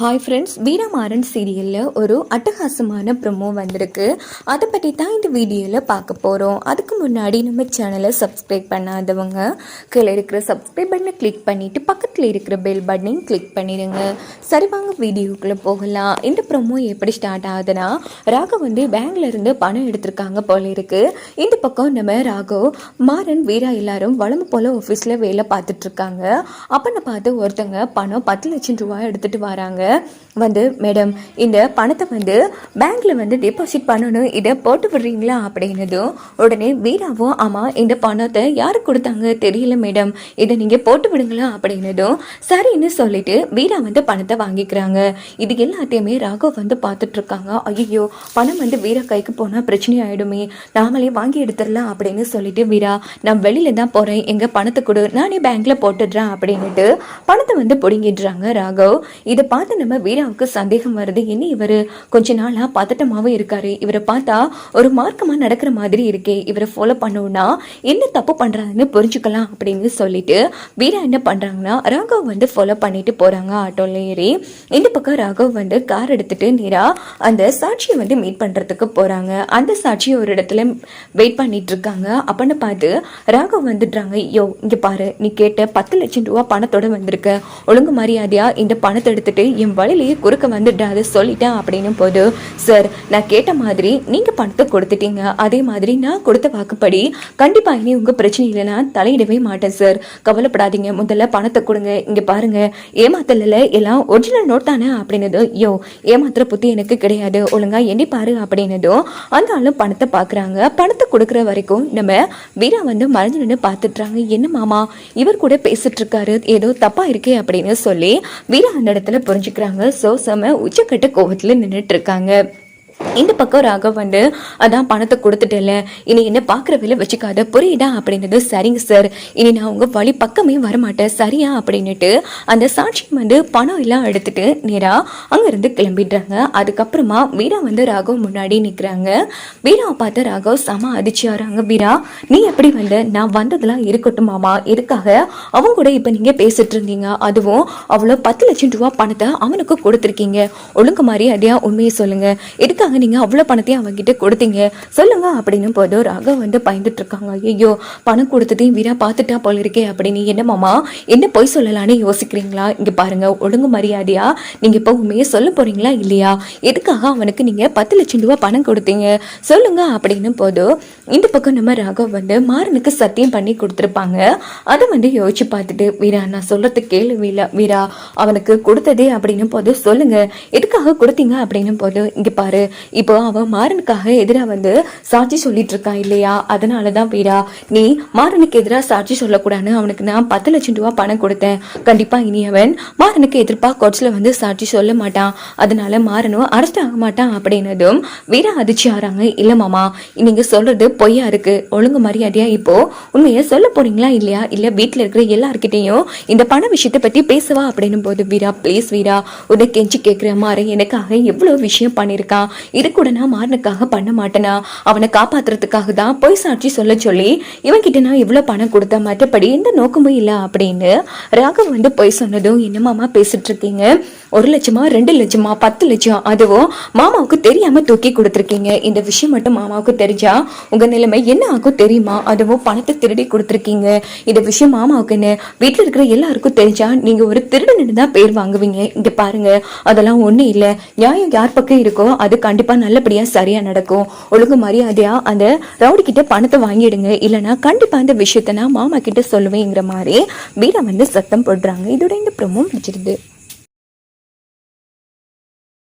Hi friends Veeramaran சீரியலில் ஒரு அட்டகாசமான ப்ரொமோ வந்திருக்கு. அதை பற்றி தான் இந்த வீடியோவில் பார்க்க போகிறோம் அதுக்கு முன்னாடி நம்ம சேனலை சப்ஸ்கிரைப் பண்ணாதவங்க கீழே இருக்கிற சப்ஸ்கிரைப் பட்டனை கிளிக் பண்ணிவிட்டு பக்கத்தில் இருக்கிற பெல் பட்டனையும் கிளிக் பண்ணிடுங்க. சரி வாங்க வீடியோக்குள்ளே போகலாம். இந்த ப்ரொமோ எப்படி ஸ்டார்ட் ஆகுதுன்னா ராகவ் வந்து பேங்க்லேருந்து பணம் எடுத்திருக்காங்க போல இருக்குது இந்த பக்கம் நம்ம ராகவ் மாறன் வீரா எல்லாரும் வளம்பு போல் ஆஃபீஸில் வேலை பார்த்துட்ருக்காங்க அப்போ நான் பார்த்து ஒருத்தங்க பணம் பத்து லட்சம் ரூபாய் எடுத்துகிட்டு வராங்க. வந்து மேடம் இந்த பணத்தை வந்து பேங்க்ல வந்து டெபாசிட் பண்ணணும். இதை போட்டு விடுறீங்களா அப்படின்னதும் உடனே வீராவும் ஆமா இந்த பணத்தை யாரு கொடுத்தாங்க தெரியல மேடம் இதை நீங்க போட்டு விடுங்களா அப்படின்னதும் சரின்னு சொல்லிட்டு வீரா வந்து பணத்தை வாங்கிக்கிறாங்க. இது எல்லாத்தையுமே ராகவ் வந்து பார்த்துட்டு இருக்காங்க. ஐயோ பணம் வந்து வீரா கைக்கு போனா பிரச்சனை ஆயிடுமே. நாமளே வாங்கி எடுத்துடலாம் அப்படின்னு சொல்லிட்டு வீரா நான் வெளியில தான் போறேன். எங்க பணத்தை கொடு. நானே பேங்க்ல போட்டுடுறேன். அப்படின்னுட்டு பணத்தை வந்து பிடுங்கிடுறாங்க ராகவ். இதை பார்த்து நம்ம வீராவுக்கு சந்தேகம் வருது. என்ன இவர் கொஞ்ச நாளாக பதட்டமாகவும் இருக்காரு. இவரை பார்த்தா ஒரு மார்க்கமாக நடக்கிற மாதிரி இருக்கே. இவரை ஃபாலோ பண்ணோம்னா என்ன தப்பு பண்ணுறாங்கன்னு புரிஞ்சுக்கலாம் அப்படின்னு சொல்லிட்டு வீரா என்ன பண்ணுறாங்கன்னா ராகவ் வந்து ஃபாலோ பண்ணிட்டு போறாங்க ஆட்டோவில் ஏறி இந்த பக்கம் ராகவ் வந்து கார் எடுத்துட்டு நேராக அந்த சாட்சியை வந்து மீட் பண்ணுறதுக்கு போகிறாங்க அந்த சாட்சி ஒரு இடத்துல வெயிட் பண்ணிட்டு இருக்காங்க. அப்படின்னு பார்த்து ராகவ் வந்துடுறாங்க. யோ இங்கே பாரு. நீ கேட்ட பத்து லட்சம் ரூபா பணத்தோட வந்திருக்க. ஒழுங்கு மரியாதையாக இந்த பணத்தை எடுத்துட்டு என் வழியிலேயே குறுக்க வந்துடாது சொல்லிட்டேன் அப்படின்னும் போது சார் நான் கேட்ட மாதிரி நீங்கள் பணத்தை கொடுத்துட்டீங்க. அதே மாதிரி நான் கொடுத்த வாக்குப்படி கண்டிப்பாக இனி உங்கள் பிரச்சனை நான் தலையிடவே மாட்டேன் சார். கவலைப்படாதீங்க. முதல்ல பணத்தை கொடுங்க. இங்கே பாருங்க. ஏமாத்தலில். எல்லாம் ஒரிஜினல் நோட் தானே? அப்படின்னதோ யோ ஏமாத்துற புத்தி எனக்கு கிடையாது. ஒழுங்கா எண்ணி பாரு. அப்படின்னதும் அந்த ஆளும் பணத்தை பார்க்குறாங்க பணத்தை கொடுக்குற வரைக்கும் நம்ம வீரா வந்து மறைஞ்சு நின்று பார்த்துட்றாங்க என்ன மாமா? இவர் கூட பேசிட்டு இருக்காரு. ஏதோ தப்பா இருக்கே அப்படின்னு சொல்லி வீரா அந்த இடத்துல புரிஞ்சுக்கிறாங்க ஸோ செம உச்சக்கட்ட கோபத்தில் நின்றுட்டு இருக்காங்க. இந்த பக்கம் ராகவ் வந்து அதான் பணத்தை கொடுத்துட்டல இனி என்ன பார்க்குற வேலை வச்சுக்காத. புரியுதா? அப்படின்றது சரிங்க சார். இனி நான் உங்கள் வழி பக்கமே வரமாட்டேன். சரியா? அப்படின்னுட்டு அந்த சாட்சி வந்து பணம் எல்லாம் எடுத்துட்டு நேரா அங்கிருந்து கிளம்பிடுறாங்க. அதுக்கப்புறமா வீரா வந்து ராகவ் முன்னாடி நிற்கிறாங்க வீராவை பார்த்து ராகவ் செம அதிர்ச்சியாகிறாங்க வீரா நீ எப்படி வந்த? நான் வந்ததெல்லாம் இருக்கட்டும் மாமா. எதுக்காக? அவங்க கூட இப்போ நீங்க பேசிட்டு இருந்தீங்க. அதுவும் அவ்வளோ பத்து லட்சம் ரூபா பணத்தை அவனுக்கு கொடுத்துருக்கீங்க. ஒழுங்கு மாதிரி அதையா உண்மையை சொல்லுங்க. எதுக்காக நீங்கள் அவ்வளோ பணத்தையும் அவங்ககிட்ட கொடுத்தீங்க? சொல்லுங்க அப்படின்னு போதும் ராகவ் வந்து பயந்துட்டு இருக்காங்க. ஐயோ பணம் கொடுத்ததையும் வீரா பார்த்துட்டா போல இருக்கே அப்படின்னு என்ன மாமா என்ன பொய் சொல்லலான்னு யோசிக்கிறீங்களா? இங்கே பாருங்க ஒழுங்கு மரியாதையா? நீங்கள் இப்போ உண்மையை சொல்ல போறீங்களா இல்லையா? எதுக்காக அவனுக்கு நீங்கள் பத்து லட்சம் ரூபா பணம் கொடுத்தீங்க? சொல்லுங்க அப்படின்னு போது இந்த பக்கம் நம்ம ராகவ் வந்து மாறனுக்கு சத்தியம் பண்ணி கொடுத்துருப்பாங்க. அதை வந்து யோசிச்சு பார்த்துட்டு வீரா நான் சொல்றது கேளு வீரா வீரா. அவனுக்கு கொடுத்ததே அப்படின்னு போது சொல்லுங்க எதுக்காக கொடுத்தீங்க அப்படின்னு போது இங்கே பாரு இப்போ அவன் மாறனுக்காக எதிராக வந்து சாட்சி சொல்லிட்டு இருக்கான் இல்லையா? அதனால தான் பீரா நீ மாறனுக்கு எதிராக சாட்சி சொல்லக்கூடாதுன்னு அவனுக்கு நான் பத்து லட்சம் ரூபா பணம் கொடுத்தேன். கண்டிப்பா இனி அவன் மாறனுக்கு எதிர்ப்பா கோட்ஸ்ல வந்து சாட்சி சொல்ல மாட்டான். அதனால மாறனும் அரெஸ்ட் ஆக மாட்டான் அப்படின்னதும் வீரா அதிர்ச்சி ஆறாங்க. இல்ல மாமா நீங்க சொல்றது பொய்யா இருக்கு. ஒழுங்கு மரியாதையா இப்போ உண்மையை சொல்ல போறீங்களா இல்லையா? இல்ல வீட்டுல இருக்கிற எல்லார்கிட்டையும் இந்த பண விஷயத்தை பத்தி பேசவா அப்படின்னும் போது வீரா ப்ளீஸ் வீரா உன்னை கெஞ்சி கேட்கிற மாதிரி எனக்காக எவ்வளவு விஷயம் பண்ணியிருக்கான். இது கூட நான் மாறனுக்காக பண்ண மாட்டேனா? அவனை காப்பாத்துறதுக்காக தான் பொய் சாட்சி சொல்ல சொல்லி இவன்கிட்ட நான் இவ்வளோ பணம் கொடுத்தா மற்றபடி எந்த நோக்கமும் இல்லை அப்படின்னு ராகவ் வந்து பொய் சொன்னதும் என்னமாமா பேசிட்டு இருக்கீங்க? ஒரு லட்சமா ரெண்டு லட்சமா பத்து லட்சம் அதுவும் மாமாவுக்கு தெரியாம தூக்கி கொடுத்துருக்கீங்க. இந்த விஷயம் மட்டும் மாமாவுக்கு தெரிஞ்சா உங்க நிலைமை என்ன ஆகும் தெரியுமா? அதுவும் பணத்தை திருடி கொடுத்துருக்கீங்க. இந்த விஷயம் மாமாவுக்குன்னு வீட்டில் வீட்டுல இருக்கிற எல்லாருக்கும் தெரிஞ்சா நீங்க ஒரு திருடனு தான் பேர் வாங்குவீங்க. இங்க பாருங்க அதெல்லாம் ஒண்ணு இல்ல. நியாயம் யார் பக்கம் இருக்கோ அது கண்டிப்பா நல்லபடியா சரியா நடக்கும். ஒழுங்கு மரியாதையா அந்த ரவுடி கிட்ட பணத்தை வாங்கிடுங்க. இல்லைன்னா கண்டிப்பா அந்த விஷயத்த நான் மாமா கிட்ட சொல்லுவேங்கிற மாதிரி வீரா வந்து சத்தம் போடுறாங்க. இதோட இந்த ப்ரொமோ பிடிச்சிருது